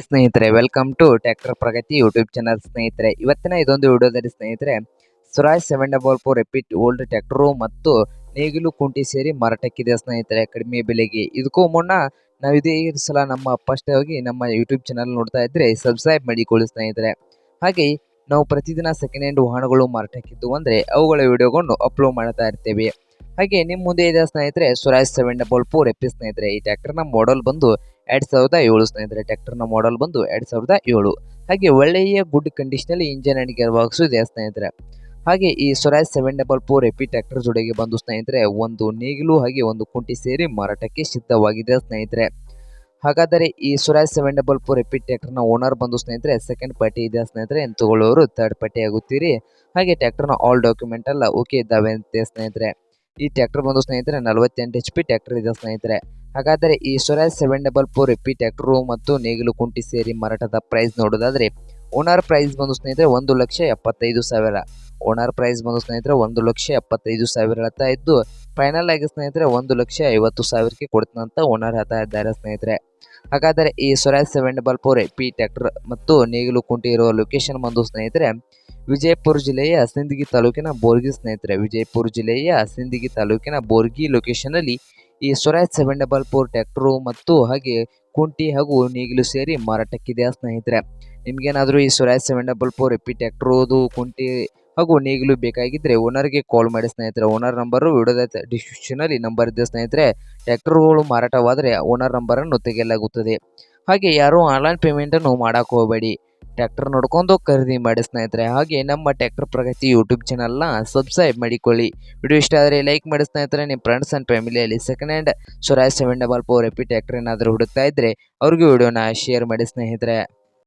ಸ್ನೇಹಿತರೆ welcome to tractor Pragati YouTube channel ಸ್ನೇಹಿತರೆ. ಇವತ್ತಿನ ಇದೊಂದು ವಿಡಿಯೋದಲ್ಲಿ ಸ್ನೇಹಿತರೆ Swaraj seven double four repeat old tractor ಮತ್ತು ನೇಗಿಲು ಕುಂಟಿ ಸೇರಿ ಮಾರಾಟಕ್ಕಿದೆ ಸ್ನೇಹಿತರೆ, ಕಡಿಮೆ ಬೆಲೆಗೆ. ಇದಕ್ಕೂ ಮುನ್ನ ನಾವು ಇದೇ ಸಲ ನಮ್ಮ ಫಸ್ಟ್ ಆಗಿ ನಮ್ಮ ಯೂಟ್ಯೂಬ್ ಚಾನಲ್ ನೋಡ್ತಾ ಇದ್ರೆ ಸಬ್ಸ್ಕ್ರೈಬ್ ಮಾಡಿಕೊಳ್ಳಿ ಸ್ನೇಹಿತರೆ. ಹಾಗೆ ನಾವು ಪ್ರತಿದಿನ ಸೆಕೆಂಡ್ ಹ್ಯಾಂಡ್ ವಾಹನಗಳು ಮಾರಾಟಕ್ಕಿದ್ದು ಅಂದರೆ ಅವುಗಳ ವಿಡಿಯೋಗಳನ್ನು ಅಪ್ಲೋಡ್ ಮಾಡ್ತಾ ಇರ್ತೇವೆ. ಹಾಗೆ ನಿಮ್ಮ ಮುಂದೆ ಇದೆ ಸ್ನೇಹಿತರೆ Swaraj seven double four AP ಸ್ನೇಹಿತರೆ. ಈ ಟ್ರ್ಯಾಕ್ಟರ್ನ ಮಾಡೆಲ್ ಬಂದು ಎರಡ್ ಸಾವಿರದ ಏಳು ಸ್ನೇಹಿತರೆ ಟ್ರ್ಯಾಕ್ಟರ್ನ ಮಾಡಲ್ ಬಂದು ಎರಡ್ ಸಾವಿರದ ಏಳು. ಹಾಗೆ ಒಳ್ಳೆಯ ಗುಡ್ ಕಂಡೀಷನಲ್ಲಿ ಇಂಜಿನ್ ಅಂಡ್ ಗೇರ್ ಬಾಕ್ಸು ಇದೆ ಸ್ನೇಹಿತರೆ. ಹಾಗೆ ಈ Swaraj seven double four AP tractor ಜೊಡೆಗೆ ಬಂದು ಸ್ನೇಹಿತರೆ, ಒಂದು ನೇಗಿಲು ಹಾಗೆ ಒಂದು ಕುಂಟಿ ಸೇರಿ ಮಾರಾಟಕ್ಕೆ ಸಿದ್ಧವಾಗಿದೆ ಸ್ನೇಹಿತರೆ. ಹಾಗಾದರೆ ಈ Swaraj seven double four AP ಟ್ರ್ಯಾಕ್ಟರ್ನ ಓನರ್ ಬಂದು ಸ್ನೇಹಿತರೆ ಸೆಕೆಂಡ್ ಪಾರ್ಟಿ ಇದೆ ಸ್ನೇಹಿತರೆ ತಗೊಳ್ಳೋರು ಥರ್ಡ್ ಪಾರ್ಟಿ ಆಗುತ್ತೀರಿ. ಹಾಗೆ ಟ್ರ್ಯಾಕ್ಟರ್ನ ಆಲ್ ಡಾಕ್ಯುಮೆಂಟ್ ಎಲ್ಲ ಓಕೆ ಇದ್ದಾವೆ ಅಂತೆ ಸ್ನೇಹಿತರೆ. ಈ ಟ್ರ್ಯಾಕ್ಟರ್ ಬಂದು ಸ್ನೇಹಿತರೆ ನಲವತ್ತೆಂಟು ಎಚ್ ಪಿ ಟ್ರ್ಯಾಕ್ಟರ್ ಇದೆ ಸ್ನೇಹಿತರೆ. ಹಾಗಾದರೆ ಈ Swaraj seven double four AP tractor ಮತ್ತು ನೇಗಿಲು ಕುಂಟಿ ಸೇರಿ ಮಾರಾಟದ ಪ್ರೈಸ್ ನೋಡೋದಾದರೆ ಓನರ್ ಪ್ರೈಸ್ ಬಂದು ಸ್ನೇಹಿತರೆ ಒಂದು ಲಕ್ಷ ಎಪ್ಪತ್ತೈದು ಸಾವಿರ. ಓನರ್ ಪ್ರೈಸ್ ಬಂದು ಸ್ನೇಹಿತರೆ ಒಂದು ಲಕ್ಷ ಎಪ್ಪತ್ತೈದು ಸಾವಿರ ಇದ್ದು ಫೈನಲ್ ಆಗಿ ಸ್ನೇಹಿತರೆ, ಒಂದು ಲಕ್ಷ ಐವತ್ತು ಸಾವಿರಕ್ಕೆ ಕೊಡ್ತೀನಂತ ಓನರ್ ಹೇಳ್ತಾ ಇದ್ದಾರೆ ಸ್ನೇಹಿತರೆ. ಹಾಗಾದರೆ ಈ Swaraj seven double four P tractor ಮತ್ತು ನೇಗಿಲು ಕುಂಟಿ ಇರುವ ಲೊಕೇಶನ್ ಬಂದು ಸ್ನೇಹಿತರೆ, ವಿಜಯಪುರ ಜಿಲ್ಲೆಯ ಸಿಂದಗಿ ತಾಲೂಕಿನ ಬೋರ್ಗಿ ಸ್ನೇಹಿತರೆ. ವಿಜಯಪುರ ಜಿಲ್ಲೆಯ ಸಿಂದಗಿ ತಾಲೂಕಿನ ಬೋರ್ಗಿ ಲೊಕೇಶನಲ್ಲಿ ಈ Swaraj seven double four tractor ಮತ್ತು ಹಾಗೆ ಕುಂಟಿ ಹಾಗೂ ನೇಗಿಲು ಸೇರಿ ಮಾರಾಟಕ್ಕಿದೆ ಸ್ನೇಹಿತರೆ? ನಿಮಗೇನಾದರೂ ಈ Swaraj seven double four P ಟ್ಯಾಕ್ಟ್ರೋದು ಕುಂಟಿ ಹಾಗೂ ನೇಗಿಲು ಬೇಕಾಗಿದ್ದರೆ ಓನರ್ಗೆ ಕಾಲ್ ಮಾಡಿ ಸ್ನೇಹಿತರೆ. ಓನರ್ ನಂಬರು ವಿಡಿಯೋದ ಡಿಸ್ಕ್ರಿಪ್ಷನಲ್ಲಿ ನಂಬರ್ ಇದೆ ಸ್ನೇಹಿತರೆ. ಟ್ರ್ಯಾಕ್ಟರ್ಗಳು ಮಾರಾಟವಾದರೆ ಓನರ್ ನಂಬರನ್ನು ತೆಗೆಯಲಾಗುತ್ತದೆ. ಹಾಗೆ ಯಾರೂ ಆನ್ಲೈನ್ ಪೇಮೆಂಟನ್ನು ಮಾಡೋಕೆ ಹೋಗಬೇಡಿ. ಟ್ರ್ಯಾಕ್ಟರ್ ನೋಡ್ಕೊಂಡು ಖರೀದಿ ಮಾಡಿ ಸ್ನೇಹಿತರೆ. ಹಾಗೆ ನಮ್ಮ ಟ್ರ್ಯಾಕ್ಟರ್ ಪ್ರಗತಿ ಯೂಟ್ಯೂಬ್ ಚಾನಲ್ನ ಸಬ್ಸ್ಕ್ರೈಬ್ ಮಾಡಿಕೊಳ್ಳಿ. ವಿಡಿಯೋ ಇಷ್ಟ ಆದರೆ ಲೈಕ್ ಮಾಡಿ ಸ್ನೇಹಿತರೆ. ನಿಮ್ಮ ಫ್ರೆಂಡ್ಸ್ ಆ್ಯಂಡ್ ಫ್ಯಾಮಿಲಿಯಲ್ಲಿ second hand Swaraj seven double four AP tractor ಏನಾದರೂ ಹುಡುಕ್ತಾ ಇದ್ದರೆ ಅವ್ರಿಗೂ ವಿಡಿಯೋನ ಶೇರ್ ಮಾಡಿ ಸ್ನೇಹಿತರೆ.